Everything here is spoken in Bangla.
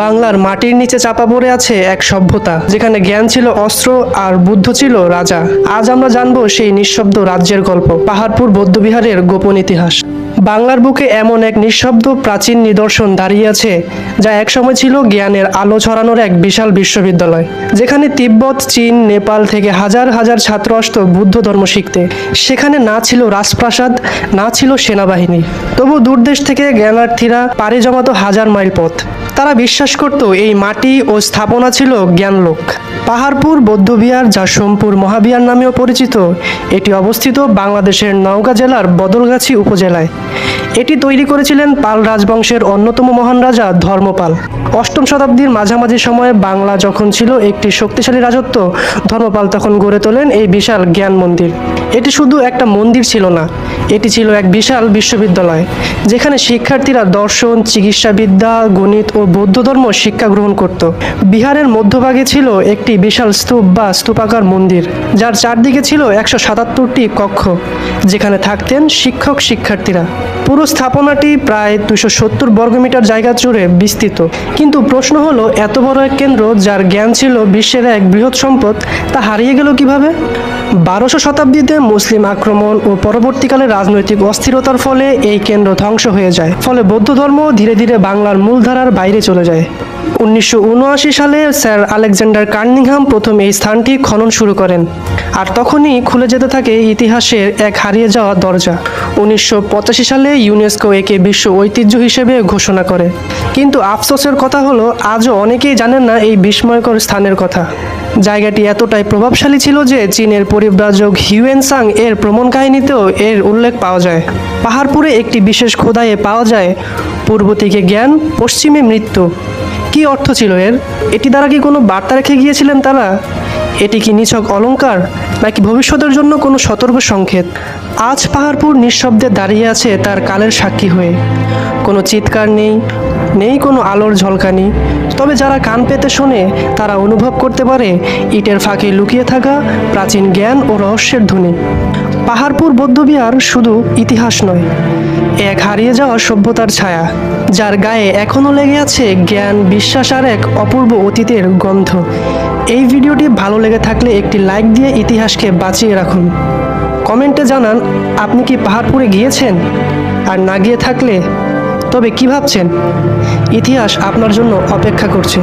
বাংলার মাটির নিচে চাপা পড়ে আছে এক সভ্যতা, যেখানে জ্ঞান ছিল অস্ত্র আর বুদ্ধ ছিল রাজা। আজ আমরা জানব সেই নিঃশব্দ রাজ্যের গল্প, পাহাড়পুর বৌদ্ধবিহারের গোপন ইতিহাস। বাংলার বুকে এমন এক নিঃশব্দ প্রাচীন নিদর্শন দাঁড়িয়ে আছে, যা একসময় ছিল জ্ঞানের আলো ছড়ানোর এক বিশাল বিশ্ববিদ্যালয়, যেখানে তিব্বত, চীন, নেপাল থেকে হাজার হাজার ছাত্র আসত বুদ্ধ ধর্ম শিখতে। সেখানে না ছিল রাজপ্রাসাদ, না ছিল সেনাবাহিনী। তবু দূরদেশ থেকে জ্ঞানার্থীরা পাড়ি জমাতো হাজার মাইল পথ। তারা বিশ্বাস করত এই মাটি ও স্থাপনা ছিল জ্ঞানলোক। পাহাড়পুর, বৌদ্ধবিহার যা সোমপুর মহাবিহার নামেও পরিচিত। এটি অবস্থিত বাংলাদেশের নওগাঁ জেলার বদলগাছি উপজেলায়। এটি তৈরি করেছিলেন পাল রাজবংশের অন্যতম মহান রাজা ধর্মপাল। অষ্টম শতাব্দীর মাঝামাঝি সময়ে বাংলা যখন ছিল একটি শক্তিশালী রাজত্ব, ধর্মপাল তখন গড়ে তোলেন এই বিশাল জ্ঞান মন্দির। এটি শুধু একটা মন্দির ছিল না এটি ছিল এক বিশাল বিশ্ববিদ্যালয়, যেখানে শিক্ষার্থীরা দর্শন, চিকিৎসাবিদ্যা, গণিত ও বৌদ্ধ ধর্ম শিক্ষা গ্রহণ করত। বিহারের মধ্যভাগে ছিল একটি বিশাল স্তূপ বা স্তূপাকার মন্দির, যার চারদিকে ছিল একশো সাতাত্তরটি কক্ষ, যেখানে থাকতেন শিক্ষক শিক্ষার্থীরা পুরো স্থাপনাটি প্রায় দুশো সত্তর বর্গমিটার জায়গা জুড়ে বিস্তৃত। কিন্তু প্রশ্ন হলো, এত বড় এক কেন্দ্র যার জ্ঞান ছিল বিশ্বের এক বৃহৎ সম্পদ, তা হারিয়ে গেল কীভাবে? বারোশো শতাব্দীতে মুসলিম আক্রমণ ও পরবর্তীকালে রাজনৈতিক অস্থিরতার ফলে এই কেন্দ্র ধ্বংস হয়ে যায়। ফলে বৌদ্ধ ধর্ম ধীরে ধীরে বাংলার মূলধারার বাইরে চলে যায়। উনিশশো উনআশি সালে স্যার আলেকজান্ডার কার্নিংহাম প্রথম এই স্থানটি খনন শুরু করেন। আর তখনই খুলে যেতে থাকে ইতিহাসের এক হারিয়ে যাওয়া দরজা। উনিশশো পঁচাশি সালে ইউনেস্কো একে বিশ্ব ঐতিহ্য হিসেবে ঘোষণা করে। কিন্তু আফসোসের কথা হলো, আজও অনেকেই জানেন না এই বিস্ময়কর স্থানের কথা। জায়গাটি এতটাই প্রভাবশালী ছিল যে চীনের পরিব্রাজক হিউয়েন সাং এর ভ্রমণ কাহিনীতেও এর উল্লেখ পাওয়া যায়। পাহাড়পুরে একটি বিশেষ খোদাইয়ে পাওয়া যায়। পূর্ব থেকে জ্ঞান, পশ্চিমে মৃত্যু। কি অর্থ ছিল এর? এটি দ্বারা কি কোনো বার্তা রেখে গিয়েছিলেন তারা? এটি কি নিছক অলংকার, নাকি ভবিষ্যতের জন্য কোনো সতর্ক সংকেত? আজ পাহাড়পুর নিঃশব্দে দাঁড়িয়ে আছে তার কালের সাক্ষী হয়ে। কোনো চিৎকার নেই নেই কোনো আলোর ঝলকানি। তবে যারা কান পেতে শোনে, তারা অনুভব করতে পারে, ইটের ফাঁকে লুকিয়ে থাকা প্রাচীন জ্ঞান ও রহস্যের ধ্বনি। পাহাড়পুর বৌদ্ধবিহার শুধু ইতিহাস নয় এক হারিয়ে যাওয়া সভ্যতার ছায়া, যার গায়ে এখনও লেগে আছে জ্ঞান, বিশ্বাস আর এক অপূর্ব অতীতের গন্ধ। এই ভিডিওটি ভালো লেগে থাকলে একটি লাইক দিয়ে ইতিহাসকে বাঁচিয়ে রাখুন। কমেন্টে জানান, আপনি কি পাহাড়পুরে গিয়েছেন? আর না গিয়ে থাকলে তবে কি ভাবছেন? ইতিহাস আপনার জন্য অপেক্ষা করছে।